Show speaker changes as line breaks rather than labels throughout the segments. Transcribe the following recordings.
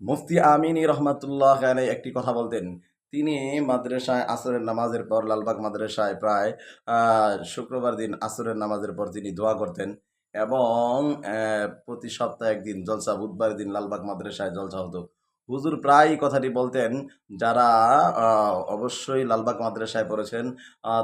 মুফতি আমিনী রহমাতুল্লাহ আলাই একটি কথা বলতেন। তিনি মাদ্রাসায় আসরের নামাজের পর, লালবাগ মাদ্রাসায় প্রায় শুক্রবার দিন আসরের নামাজের পর তিনি দোয়া করতেন এবং প্রতি সপ্তাহে একদিন জলসা, বুধবার দিন লালবাগ মাদ্রাসায় জলসা হতো। হুজুর প্রায় কথাটি বলতেন, যারা অবশ্যই লালবাগ মাদ্রাসায় পড়েছেন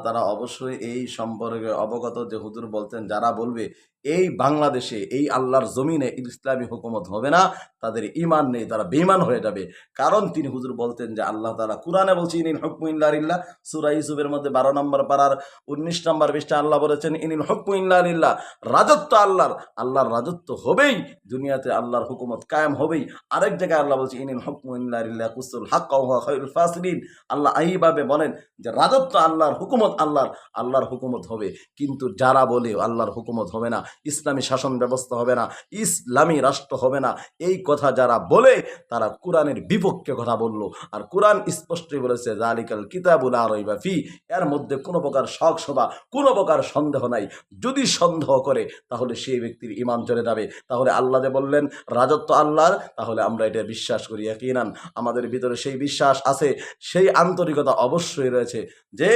তারা অবশ্যই এই সম্পর্কে অবগত যে হুজুর বলতেন, যারা বলবে এই বাংলাদেশে, এই আল্লাহর জমিনে ইসলামী হুকুমত হবে না, তাদের ইমান নেই, তারা বেইমান হয়ে যাবে। কারণ তিনি হুজুর বলতেন যে আল্লাহ তালা কোরআনে বলছি, ইনিল হুকমু ইল্লাহ সুরা ইউসুফের মধ্যে বারো নম্বর পাড়ার উনিশ নম্বর পৃষ্ঠা আল্লাহ বলেছেন, ইনিল হুকমু ইল্লাহ রাজত্ব আল্লাহর আল্লাহর রাজত্ব হবেই, দুনিয়াতে আল্লাহর হুকুমত কায়েম হবেই। আরেক জায়গায় আল্লাহ বলছে, ইনিল হুকমু ইল্লাহ কুসুল হাক খৈরুল ফাসলিন আল্লাহ এইভাবে বলেন যে রাজত্ব আল্লাহর হুকুমত আল্লাহর আল্লাহর হুকুমত হবে। কিন্তু যারা বলে আল্লাহর হুকুমত হবে না ইসলামী শাসন ব্যবস্থা হবে না, ইসলামী রাষ্ট্র হবে না। এই কথা যারা বলে, তারা কোরআনের বিপক্ষে কথা বলল। আর কোরআন স্পষ্টই বলেছে জালিকাল কিতাবুল আর ফি এর মধ্যে কোনো প্রকার শখ শোভা, কোনো প্রকার সন্দেহ নাই। যদি সন্দেহ করে, তাহলে সেই ব্যক্তির ইমান চলে যাবে। তাহলে আল্লাহ যে বললেন, রাজত্ব আল্লাহর তাহলে আমরা এটা বিশ্বাস করি একইনান আমাদের ভিতরে সেই বিশ্বাস আছে, সেই আন্তরিকতা অবশ্যই রয়েছে যে,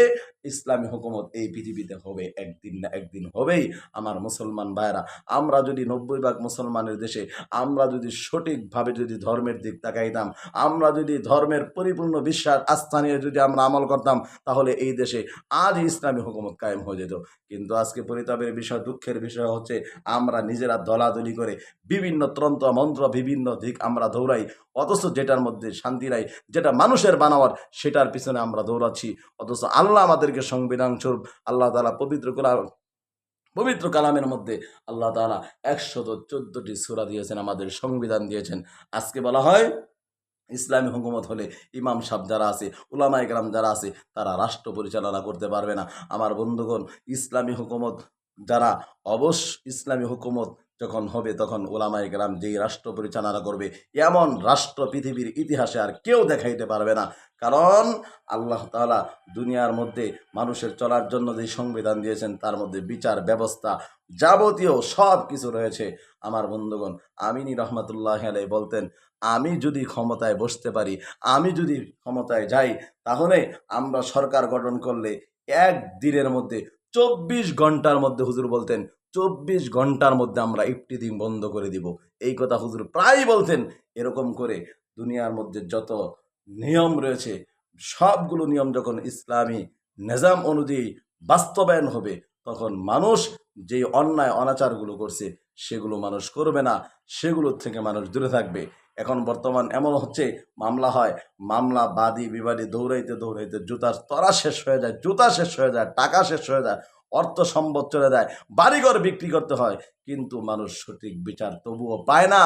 ইসলামী হুকুমত এই পৃথিবীতে হবে, একদিন না একদিন হবেই। আমার মুসলমান ভাইরা আমরা যদি নব্বই ভাগ মুসলমানের দেশে, আমরা যদি সঠিকভাবে যদি ধর্মের দিক তাকাইতাম, আমরা যদি ধর্মের পরিপূর্ণ বিশ্বাস আস্থা নিয়ে যদি আমরা আমল করতাম, তাহলে এই দেশে আজ ইসলামী হুকুমত কায়েম হয়ে যেত। কিন্তু আজকে পরিতাপের বিষয়, দুঃখের বিষয় হচ্ছে, আমরা নিজেরা দলাদলি করে বিভিন্ন তন্ত্র, মন্ত্র, বিভিন্ন দিক আমরা দৌড়াই, অথচ যেটার মধ্যে শান্তি নাই, যেটা মানুষের বানাওয়ার, সেটার পিছনে আমরা দৌড়াচ্ছি। অথচ আল্লাহ আমাদেরকে সংবিধান স্বরূপ, আল্লাহ তালা পবিত্র কালাম পবিত্র কালামের মধ্যে আল্লাহ তালা একশত চোদ্দটি সুরা দিয়েছেন, আমাদের সংবিধান দিয়েছেন। আজকে বলা হয়, ইসলামী হুকুমত হলে ইমাম সাহ যারা আছে উলামা একরাম যারা আছে, তারা রাষ্ট্র পরিচালনা করতে পারবে না। আমার বন্ধুগণ, ইসলামী হুকুমত যারা, অবশ্য ইসলামী হুকুমত যখন হবে তখন ওলামা একরাম যেই রাষ্ট্র পরিচালনা করবে, এমন রাষ্ট্র পৃথিবীর ইতিহাসে আর কেউ দেখাইতে পারবে না। কারণ আল্লাহ তাআলা দুনিয়ার মধ্যে মানুষের চলার জন্য যে সংবিধান দিয়েছেন, তার মধ্যে বিচার ব্যবস্থা যাবতীয় সব কিছু রয়েছে। আমার বন্ধুগণ, আমিনী রহমতুল্লাহ আলাই বলতেন, আমি যদি ক্ষমতায় বসতে পারি, আমি যদি ক্ষমতায় যাই, তাহলে আমরা সরকার গঠন করলে এক দিনের মধ্যে চব্বিশ ঘণ্টার মধ্যে হুজুর বলতেন, চব্বিশ ঘণ্টার মধ্যে আমরা ইফটিদিন বন্ধ করে দিব। এই কথা হুজুর প্রায় বলতেন। এরকম করে দুনিয়ার মধ্যে যত নিয়ম রয়েছে, সবগুলো নিয়ম যখন ইসলামী নিজাম অনুযায়ী বাস্তবায়ন হবে, তখন মানুষ যে অন্যায়, অনাচারগুলো করছে সেগুলো মানুষ করবে না, সেগুলোর থেকে মানুষ দূরে থাকবে। এখন বর্তমান এমন হচ্ছে, মামলা হয়, মামলা বাদী বিবাদী দৌড়াইতে দৌড়াইতে জুতার তরা শেষ হয়ে যায়, জুতা শেষ হয়ে যায়, টাকা শেষ হয়ে যায়, অর্থ সম্পদ চলে যায়, বাড়িঘর বিক্রি করতে হয়। কিন্তু মানুষ সঠিক বিচার তবুও পায় না।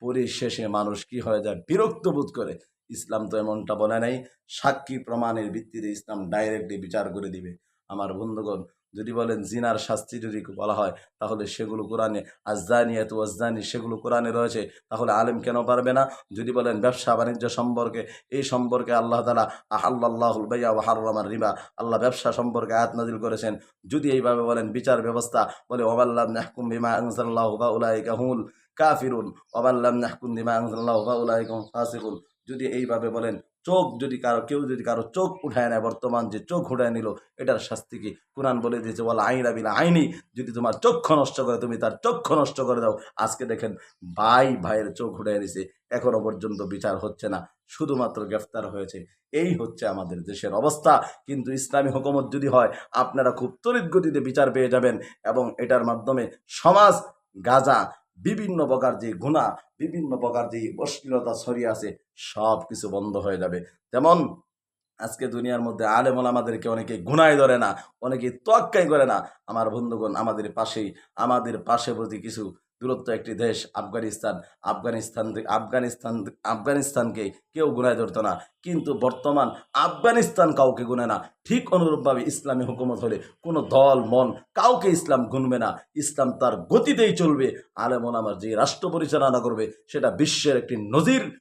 পরিশেষে মানুষ কি হয়ে যায়? বিরক্ত বোধ করে। ইসলাম তো এমনটা বলে নাই, সাক্ষী প্রমাণের ভিত্তিতে ইসলাম ডাইরেক্টলি বিচার করে দিবে। আমার বন্ধুগণ যদি বলেন জিনার শাস্তি যদি বলা হয়, তাহলে সেগুলো কোরআনে আজদানি এত আজদানি সেগুলো কোরআনে রয়েছে, তাহলে আলেম কেন পারবে না? যদি বলেন ব্যবসা বাণিজ্য সম্পর্কে, এই সম্পর্কে আল্লাহ তালা আল্লাহুল বাইয়া ওয়াহার রিবা, আল্লাহ ব্যবসা সম্পর্কে আয়াত নাজিল করেছেন, যদি এইভাবে বলেন বিচার ব্যবস্থা, বলে ওবাল্লাম নাহকুম বিমা আনসাল্লাহ বা উলাইকা হুল কাফিরুন ওবাল্লাম নাহকুম বিমা আনসাল্লাহ বা উলাইকা ফাসিকুন, যদি এইভাবে বলেন চোখ যদি কারও, কেউ যদি কারও চোখ উঠায় নেয়, বর্তমান যে চোখ উঠায় নিল, এটার শাস্তি কি? কোরআন বলে দিয়েছে বলা আইনা বিনা আইনি যদি তোমার চক্ষু নষ্ট করে, তুমি তার চক্ষু নষ্ট করে দাও। আজকে দেখেন, ভাই ভাইয়ের চোখ উঠায় নিছে, এখনও পর্যন্ত বিচার হচ্ছে না, শুধুমাত্র গ্রেফতার হয়েছে। এই হচ্ছে আমাদের দেশের অবস্থা। কিন্তু ইসলামী হুকুমত যদি হয়, আপনারা খুব তড়িৎ গতিতে বিচার পেয়ে যাবেন এবং এটার মাধ্যমে সমাজ গাজা বিভিন্ন প্রকার যে গুণা বিভিন্ন প্রকার যে অশ্লীলতা ছড়িয়ে আছে, সব কিছু বন্ধ হয়ে যাবে। তেমন আজকে দুনিয়ার মধ্যে আলেমল আমাদেরকে অনেকে গুনায় ধরে না, অনেকে তোয়াক্কাই করে না। আমার বন্ধুগণ, আমাদের পাশেই, আমাদের পাশে প্রতি কিছু দূরত্ব একটি দেশ, আফগানিস্তান। আফগানিস্তান আফগানিস্তান আফগানিস্তানকে কেউ গুনায় ধরতো না। কিন্তু বর্তমান আফগানিস্তান কাউকে গুনে না। ঠিক অনুরূপভাবে ইসলামী হুকুমত হলে কোনো দল, মন কাউকে ইসলাম গুনবে না। ইসলাম তার গতিতেই চলবে। আলেমন আমার যে রাষ্ট্র পরিচালনা করবে, সেটা বিশ্বের একটি নজির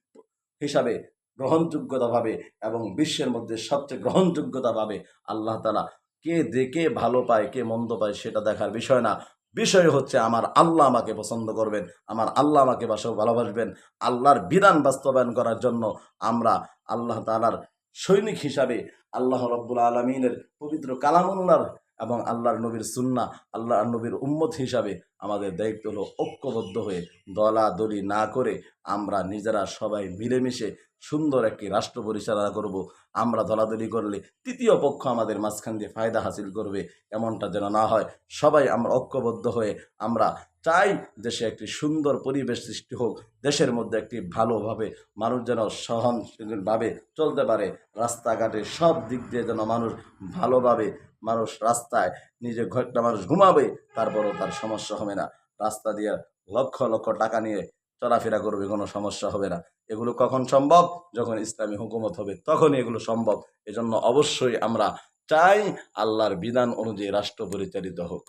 হিসাবে গ্রহণযোগ্যতা পাবে এবং বিশ্বের মধ্যে সবচেয়ে গ্রহণযোগ্যতা পাবে। আল্লাহ তালা কে দেখে ভালো পায়, কে মন্দ পায়, সেটা দেখার বিষয় না। বিষয় হচ্ছে আমার আল্লাহ আমাকে পছন্দ করবেন, আমার আল্লাহ আমাকে বাসা ভালোবাসবেন। আল্লাহর বিধান বাস্তবায়ন করার জন্য আমরা আল্লাহ তালার সৈনিক হিসাবে আল্লাহ রব্বুল আলমিনের পবিত্র কালামুল্লার এবং আল্লাহর নবীর সুন্না আল্লাহ নবীর উম্মত হিসাবে আমাদের দায়িত্ব হলো ঐক্যবদ্ধ হয়ে দলা দলি না করে আমরা নিজেরা সবাই মিলেমিশে সুন্দর একটি রাষ্ট্র পরিচালনা করব। আমরা দলাদলি করলে তৃতীয় পক্ষ আমাদের মাঝখান দিয়ে ফায়দা হাসিল করবে। এমনটা যেন না হয়, সবাই আমরা ঐক্যবদ্ধ হয়ে আমরা চাই দেশে একটি সুন্দর পরিবেশ সৃষ্টি হোক, দেশের মধ্যে একটি ভালোভাবে মানুষ যেন সহনশীলভাবে চলতে পারে, রাস্তাঘাটে সব দিক দিয়ে যেন মানুষ ভালোভাবে মানুষ রাস্তায় নিজে ঘরটা মানুষ ঘুমাবে, তারপরও তার সমস্যা হবে না। রাস্তা দিয়ে লক্ষ লক্ষ টাকা নিয়ে চলাফেরা করবে কোনো সমস্যা হবে না। এগুলো কখন সম্ভব? যখন ইসলামী হুকুমত হবে তখনই এগুলো সম্ভব। এজন্য অবশ্যই আমরা চাই আল্লাহর বিধান অনুযায়ী রাষ্ট্র পরিচালিত হোক।